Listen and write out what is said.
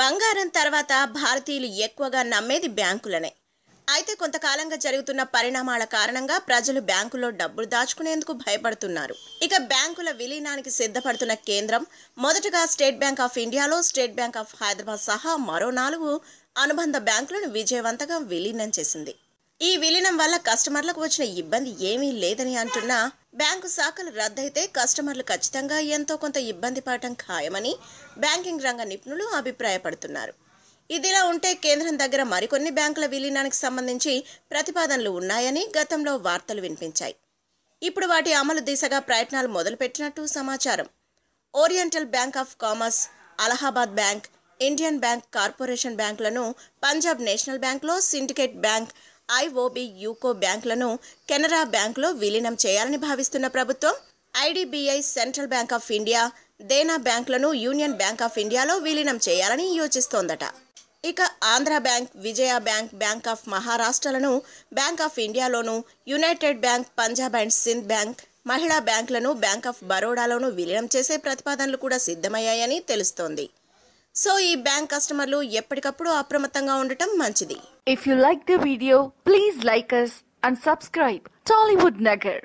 బంగారం తర్వాత భారతీయులు ఎక్కువగా నమ్మేది బ్యాంకులనే. అయితే కొంతకాలంగా జరుగుతున్న పరిణామాల కారణంగా ప్రజలు బ్యాంకులో డబ్బులు దాచుకునేందుకు భయపడుతున్నారు. ఇక బ్యాంకుల విలీనానికి సిద్ధపడుతున్న కేంద్రం మొదటగా స్టేట్ బ్యాంక్ ఆఫ్ ఇండియాలో స్టేట్ బ్యాంక్ ఆఫ్ హైదరాబాద్ సహా మరో నాలుగు అనుబంధ బ్యాంకులను విజయవంతంగా విలీనం చేసింది. ఈ విలీనం వల్ల కస్టమర్లకు వచ్చిన ఇబ్బంది ఏమీ లేదని అంటున్న బ్యాంకు శాఖలు రద్దయితే కస్టమర్లు ఖచ్చితంగా ఎంతో కొంత ఇబ్బంది పడటం ఖాయమని బ్యాంకింగ్ రంగ నిపుణులు అభిప్రాయపడుతున్నారు. ఇదిలా ఉంటే కేంద్రం దగ్గర మరికొన్ని బ్యాంకుల విలీనానికి సంబంధించి ప్రతిపాదనలు ఉన్నాయని గతంలో వార్తలు వినిపించాయి. ఇప్పుడు వాటి అమలు దిశగా ప్రయత్నాలు మొదలుపెట్టినట్టు సమాచారం. Oriental Bank of Commerce Allahabad Bank Indian Bank Corporation బ్యాంకులను పంజాబ్ నేషనల్ బ్యాంక్లో సిండికేట్ బ్యాంక్ ఐఓబి యూకో బ్యాంకులను కెనరా బ్యాంకులో విలీనం చేయాలని భావిస్తున్న ప్రభుత్వం IDBI Central Bank of India Dena బ్యాంకులను యూనియన్ బ్యాంక్ ఆఫ్ ఇండియాలో విలీనం చేయాలని యోచిస్తోందట. ఇక Andhra bank Vijaya bank bank of మహారాష్ట్రలను bank of ఇండియాలోను united bank Punjab and Sindh bank Mahila బ్యాంకులను బ్యాంక్ ఆఫ్ బరోడాలోను విలీనం చేసే ప్రతిపాదనలు కూడా సిద్ధమయ్యాయని తెలుస్తోంది. సో ఈ బ్యాంక్ కస్టమర్లు ఎప్పటికప్పుడు అప్రమత్తంగా ఉండటం మంచిది. If you like the video please like and subscribe Tollywood Nagar